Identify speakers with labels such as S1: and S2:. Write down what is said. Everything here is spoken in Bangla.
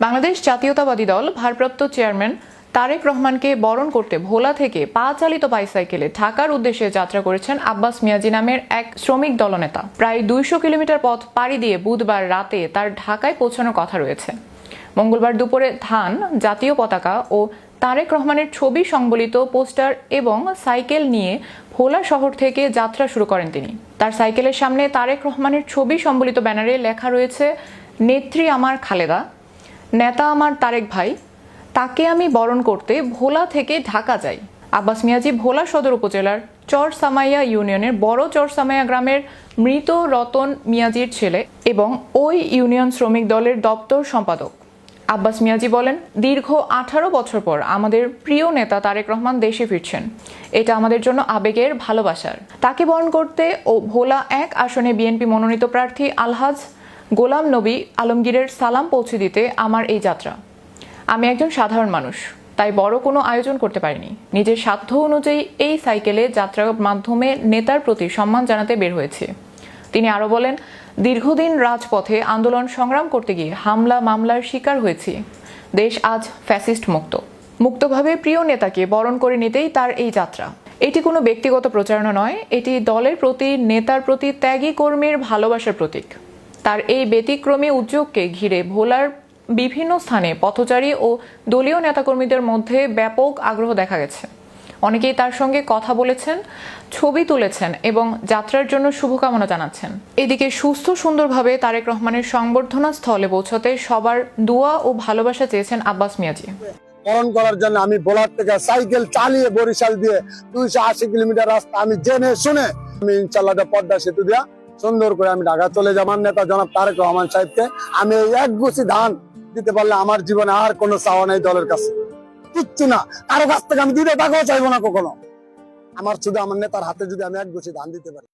S1: বাংলাদেশ জাতীয়তাবাদী দল ভারপ্রাপ্ত চেয়ারম্যান তারেক রহমানকে বরণ করতে ভোলা থেকে পা চালিত বাইসাইকেলে ঢাকার উদ্দেশ্যে যাত্রা করেছেন আব্বাস মিয়াজি নামের এক শ্রমিক দলনেতা। প্রায় দুইশো কিলোমিটার পথ পাড়ি দিয়ে বুধবার রাতে তার ঢাকায় পৌঁছানোর কথা রয়েছে। মঙ্গলবার দুপুরে ধান, জাতীয় পতাকা ও তারেক রহমানের ছবি সংবলিত পোস্টার এবং সাইকেল নিয়ে ভোলা শহর থেকে যাত্রা শুরু করেন তিনি। তার সাইকেলের সামনে তারেক রহমানের ছবি সম্বলিত ব্যানারে লেখা রয়েছে, নেত্রী আমার খালেদা নেতা আমার তারেক ভাই, তাকে আমি বরণ করতে ভোলা থেকে ঢাকা যাই। আব্বাস মিয়াজি ভোলা সদর উপজেলার চর সামাইয়া ইউনিয়নের বড় চর সামাইয়া গ্রামের মৃত রতন মিয়াজির ছেলে এবং ওই ইউনিয়ন শ্রমিক দলের দপ্তর সম্পাদক। আব্বাস মিয়াজি বলেন, দীর্ঘ আঠারো বছর পর আমাদের প্রিয় নেতা তারেক রহমান দেশে ফিরছেন। এটা আমাদের জন্য আবেগের ভালোবাসার। তাকে বরণ করতে ও ভোলা এক আসনে বিএনপি মনোনীত প্রার্থী আলহাজ গোলাম নবী আলমগীরের সালাম পৌঁছে দিতে আমার এই যাত্রা। আমি একজন সাধারণ মানুষ, তাই বড় কোনো আয়োজন করতে পারিনি। নিজের সাধ্য অনুযায়ী এই সাইকেলে যাত্রার মাধ্যমে নেতার প্রতি সম্মান জানাতে বের হয়েছে। তিনি আরও বলেন, দীর্ঘদিন রাজপথে আন্দোলন সংগ্রাম করতে গিয়ে হামলা, মামলার শিকার হয়েছি। দেশ আজ ফ্যাসিস্ট মুক্ত। মুক্তভাবে প্রিয় নেতাকে বরণ করে নিতেই তার এই যাত্রা। এটি কোনো ব্যক্তিগত প্রচারণা নয়, এটি দলের প্রতি, নেতার প্রতি ত্যাগী কর্মীর ভালোবাসার প্রতীক। তার এই ব্যতিক্রমী উদ্যোগকে ঘিরে ভোলার বিভিন্ন স্থানে পথচারী ও দলীয় নেতাকর্মীদের মধ্যে ব্যাপক আগ্রহ দেখা গেছে। অনেকেই তার সঙ্গে কথা বলেছেন, ছবি তুলেছেন এবং যাত্রার জন্য শুভকামনা জানাচ্ছেন। এদিকে সুস্থ সুন্দরভাবে তারেক রহমানের সংবর্ধনা স্থলে পৌঁছতে সবার দোয়া ও ভালোবাসা চেয়েছেন আব্বাস মিয়াজি।
S2: বরণ করার জন্য আমি বোলার থেকে সাইকেল চালিয়ে বরিশাল দিয়ে দুইশো আশি কিলোমিটার রাস্তা আমি জেনে শুনে আমি ইনশাল্লাহ পদ্মা সেতু দিয়া সুন্দর করে আমি ঢাকা চলে যাবার নেতা জনাব তারেক রহমান সাহেবকে আমি এই এক গুছি ধান দিতে পারলে আমার জীবনে আর কোনো চাওয়া নেই দলের কাছে। কিচ্ছু না। কারও কাছ থেকে আমি দিতে তাকেও চাইব না কখনো। আমার শুধু আমার নেতার হাতে যদি আমি এক গুছি ধান দিতে পারি।